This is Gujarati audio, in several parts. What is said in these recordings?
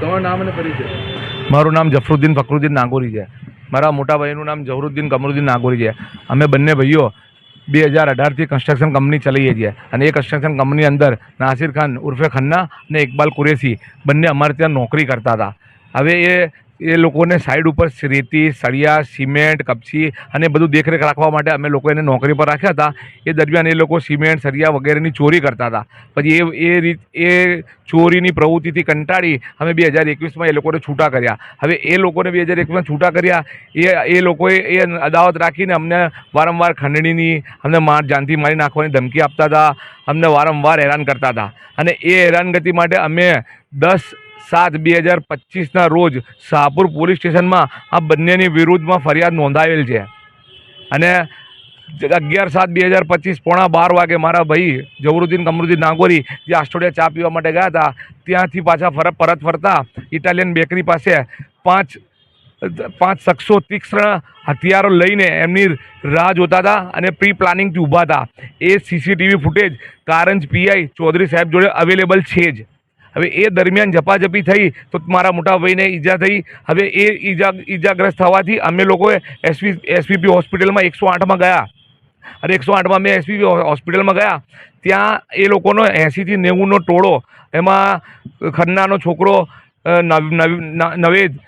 તમારું નામ અને પરિચય. મારું નામ જફરુદ્દીન ફકરુદ્દીન નાગોરી છે. મારા મોટા ભાઈનું નામ જહરુદ્દીન કમરુદ્દીન નાગોરી છે. અમે બંને ભાઈઓ બે હજાર અઢારથી કન્સ્ટ્રક્શન કંપની ચલાવીએ છીએ. અને એ કન્સ્ટ્રક્શન કંપની અંદર નાસિર ખાન ઉર્ફે ખન્ના અને ઇકબાલ કુરેશી બંને અમારે ત્યાં નોકરી કરતા હતા. હવે એ એ લોકોને સાઈડ ઉપર રેતી સળિયા, સિમેન્ટ, કપચી અને બધું દેખરેખ રાખવા માટે અમે લોકો એને નોકરી પર રાખ્યા હતા. એ દરમિયાન એ લોકો સિમેન્ટ, સળિયા વગેરેની ચોરી કરતા હતા. પછી એ એ રીત, એ ચોરીની પ્રવૃત્તિથી કંટાળી અમે બે હજાર એકવીસમાં એ લોકોને છૂટા કર્યા. હવે એ લોકોને બે હજાર એકવીસમાં છૂટા કર્યા, એ એ લોકોએ એ અદાવત રાખીને અમને વારંવાર ખંડણીની, અમને માર, જાનથી મારી નાખવાની ધમકી આપતા હતા. અમને વારંવાર હેરાન કરતા હતા. અને એ હેરાનગતિ માટે અમે દસ સાત બે હજાર પચીસના રોજ શાહપુર પોલીસ સ્ટેશનમાં આ બંનેની વિરુદ્ધમાં ફરિયાદ નોંધાવેલ છે. અને અગિયાર સાત બે હજાર પચીસ પોણા બાર વાગે મારા ભાઈ જવરુદ્દીન કમરુદ્દીન નાગોરી જે આસ્ટોડિયા ચા પીવા માટે ગયા હતા, ત્યાંથી પાછા ફર, પરત ફરતા ઇટાલિયન બેકરી પાસે પાંચ પાંચ શખ્સો તીક્ષ્ણ હથિયારો લઈને એમની રાહ જોતા હતા અને પ્રી પ્લાનિંગથી ઊભા હતા. એ CCTV footage Karanj PI Chaudhari સાહેબ જોડે અવેલેબલ છે જ. હવે એ દરમિયાન ઝપાઝપી થઈ તો મારા મોટા ભાઈને ઈજા થઈ. હવે એ ઈજા, ઈજાગ્રસ્ત થવાથી અમે લોકોએ એસપી, એસપીપી હોસ્પિટલમાં એકસો આઠમાં ગયા. અને એકસો આઠમાં મેં એસપીપી હોસ્પિટલમાં ગયા. ત્યાં એ લોકોનો એંસીથી નેવુંનો ટોળો, એમાં ખન્નાનો છોકરો નવ- નવ- નવેદ,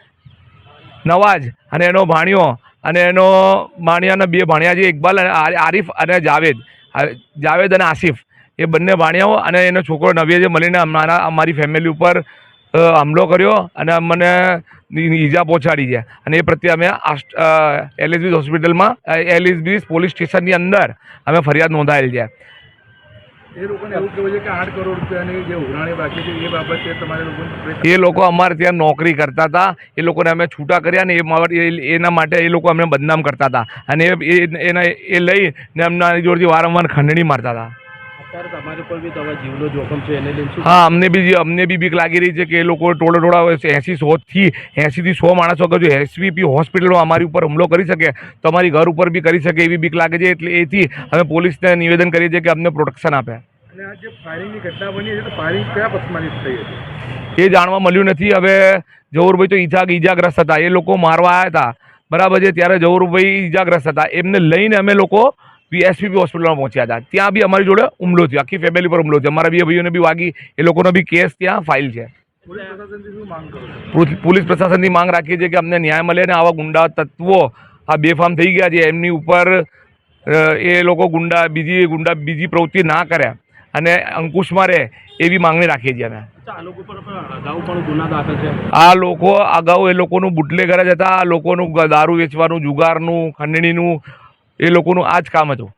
નવાજ અને એનો ભાણિયો અને એનો ભાણિયાના બે ભાણિયા છે ઇકબાલ અને આરિફ અને જાવેદ. જાવેદ અને આસિફ. એ બંને ભાણિયાઓ અને એનો છોકરો નવેદે મળીને અમારા અમારી ફેમિલી ઉપર હમલો કર્યો અને મને ઈજા પહોંચાડી છે. અને એ પ્રત્યે અમે એલએસબી હોસ્પિટલમાં એલએસબી પોલીસ સ્ટેશનની અંદર અમે ફરિયાદ નોંધાયેલ છે. એ લોકોને એવું કહેવું છે કે આઠ કરોડ રૂપિયાની જે ઉઘરાણી બાકી છે એ બાબતે તમારે લોકોને એ લોકો અમારે ત્યાં નોકરી કરતા હતા એ લોકોને અમે છૂટા કર્યા ને એ એના માટે એ લોકો અમને બદનામ કરતા હતા. અને એ- એના એ લઈને એમના જોડથી વારંવાર ખંડણી મારતા હતા. હા અમને બી અમને બી બીક લાગી રહી છે કે એ લોકો ટોળે ટોળા એસી સોથી એંસીથી સો માણસો અગર જો એસવીપી હોસ્પિટલમાં અમારી ઉપર હુમલો કરી શકે તો અમારી ઘર ઉપર બી કરી શકે એવી બીક લાગે છે એટલે એથી અમે પોલીસને નિવેદન કરીએ છીએ કે અમને પ્રોટેક્શન આપે. એ જાણવા મળ્યું નથી. હવે જવહરભાઈ તો ઈજા ઈજાગ્રસ્ત હતા. એ લોકો મારવા આવ્યા હતા. બરાબર છે ત્યારે જવહરભાઈ ઈજાગ્રસ્ત હતા. એમને લઈને અમે લોકો એસપીપી હોસ્પિટલમાં પહોંચ્યા હતા. ત્યાં બી અમારી જોડે હુમલો થયો. આખી ફેમિલી પર હુમલો થયો. અમારા બે ભાઈઓને બી વાગી એ લોકોનો બી કેસ ત્યાં ફાઇલ છે. પોલીસ પ્રશાસનની માંગ રાખીએ છીએ કે અમને ન્યાય મળે ને આવા ગુંડા તત્વો આ બેફામ થઈ ગયા છે. એમની ઉપર એ લોકો ગુંડા બીજી ગુંડા બીજી પ્રવૃત્તિ ના કરે. અને અંકુશમાં રહે એવી માંગણી રાખીએ છીએ અમે. આ લોકો અગાઉ એ લોકોનું બુટલે ઘરે જતા આ લોકોનું દારૂ વેચવાનું જુગારનું ખંડણીનું એ લોકોનું આ જ કામ હતું.